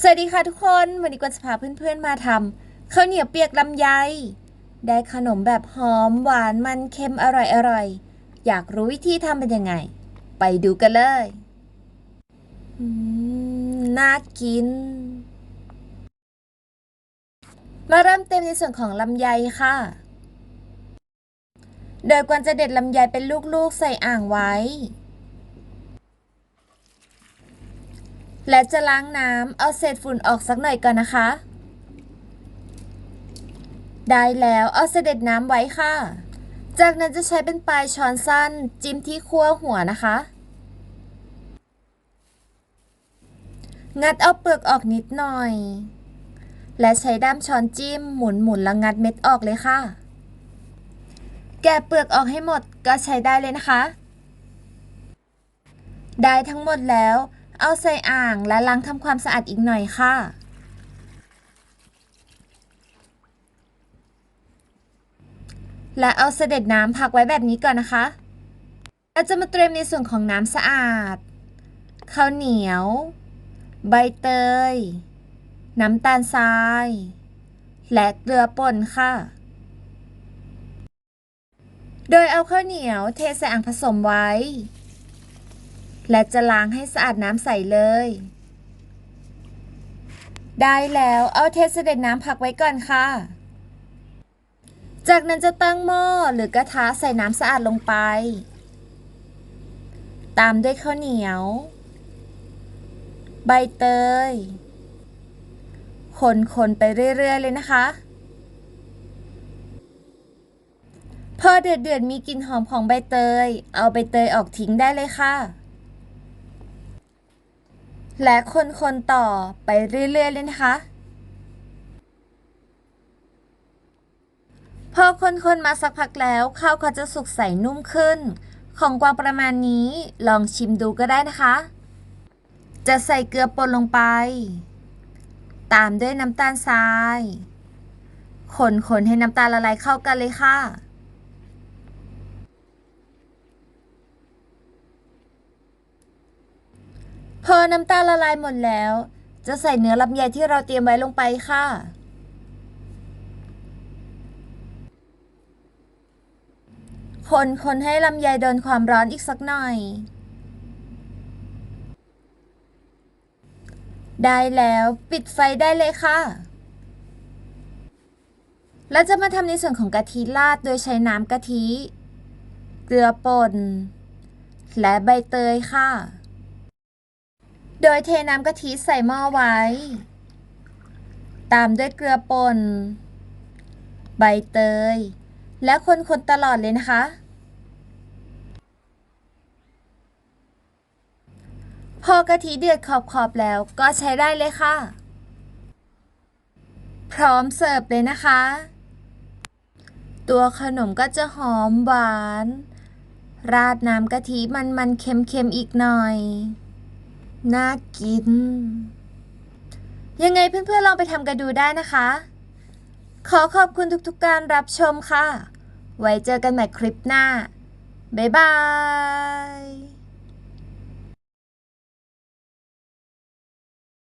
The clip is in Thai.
สวัสดีค่ะทุกคน วันนี้กวนจะพาเพื่อนๆมาทำข้าวเหนียวเปียกลำไย ได้ขนมแบบหอมหวานมันเค็มอร่อยๆอยากรู้วิธีทำเป็นยังไง ไปดูกันเลยน่ากิน มาเริ่มเต็มในส่วนของลำไยค่ะ โดยกวนจะเด็ดลำไยเป็นลูกๆใส่อ่างไว้ และจะล้างน้ำเอาเศษฝุ่นออกสักหน่อยก่อนนะคะ ได้แล้วเอาเสด็จน้ำไว้ค่ะ จากนั้นจะใช้เป็นปลายช้อนสั้น จิ้มที่ขั้วหัวนะคะ งัดเอาเปลือกออกนิดหน่อย และใช้ด้ามช้อนจิ้มหมุนหมุนแล้วงัดเม็ดออกเลยค่ะ แกะเปลือกออกให้หมดก็ใช้ได้เลยนะคะ ได้ทั้งหมดแล้ว เอาใส่อ่างและล้างทำความสะอาดอีกหน่อยค่ะ และเอาเสด็จน้ำพักไว้แบบนี้ก่อนนะคะเราจะมาเตรียมในส่วนของน้ำสะอาด ข้าวเหนียว ใบเตย น้ำตาลทราย และเกลือป่นค่ะ โดยเอาข้าวเหนียวเทใส่อ่างผสมไว้ และจะล้างให้สะอาดน้ำใสเลย ได้แล้วเอาเทสเด็จน้ำพักไว้ก่อนค่ะ จากนั้นจะตั้งหม้อหรือกระทะใส่น้ำสะอาดลงไป ตามด้วยข้าวเหนียว ใบเตย คนๆไปเรื่อย ๆ เลยนะคะพอเดือดๆมีกลิ่นหอมของใบเตย เอาใบเตยออกทิ้งได้เลยค่ะ และคนๆต่อไปเรื่อยๆเลยนะคะ พอคนๆมาสักพักแล้วข้าวเขาจะสุกใสนุ่มขึ้น ของกวางประมาณนี้ลองชิมดูก็ได้นะคะ จะใส่เกลือป่นลงไป ตามด้วยน้ำตาลทราย คนๆให้น้ำตาลละลายเข้ากันเลยค่ะ อน้ำตาลละลายหมดแล้ว จะใส่เนื้อลำไยที่เราเตรียมไว้ลงไปค่ะ คนคนให้ลำไยโดนความร้อนอีกสักหน่อย ได้แล้วปิดไฟได้เลยค่ะ แล้วจะมาทำในส่วนของกะทิราดโดยใช้น้ำกะทิ เกลือป่น และใบเตยค่ะ โดยเทน้ำกะทิใส่หม้อไว้ ตามด้วยเกลือป่น ใบเตย และคนๆตลอดเลยนะคะ พอกะทิเดือดขอบๆแล้วก็ใช้ได้เลยค่ะ พร้อมเสิร์ฟเลยนะคะ ตัวขนมก็จะหอมหวาน ราดน้ำกะทิมันๆเค็มๆอีกหน่อย น่ากิน ยังไงเพื่อนๆลองไปทำกันดูได้นะคะ ขอขอบคุณทุกๆการรับชมค่ะ ไว้เจอกันใหม่คลิปหน้า บ๊ายบาย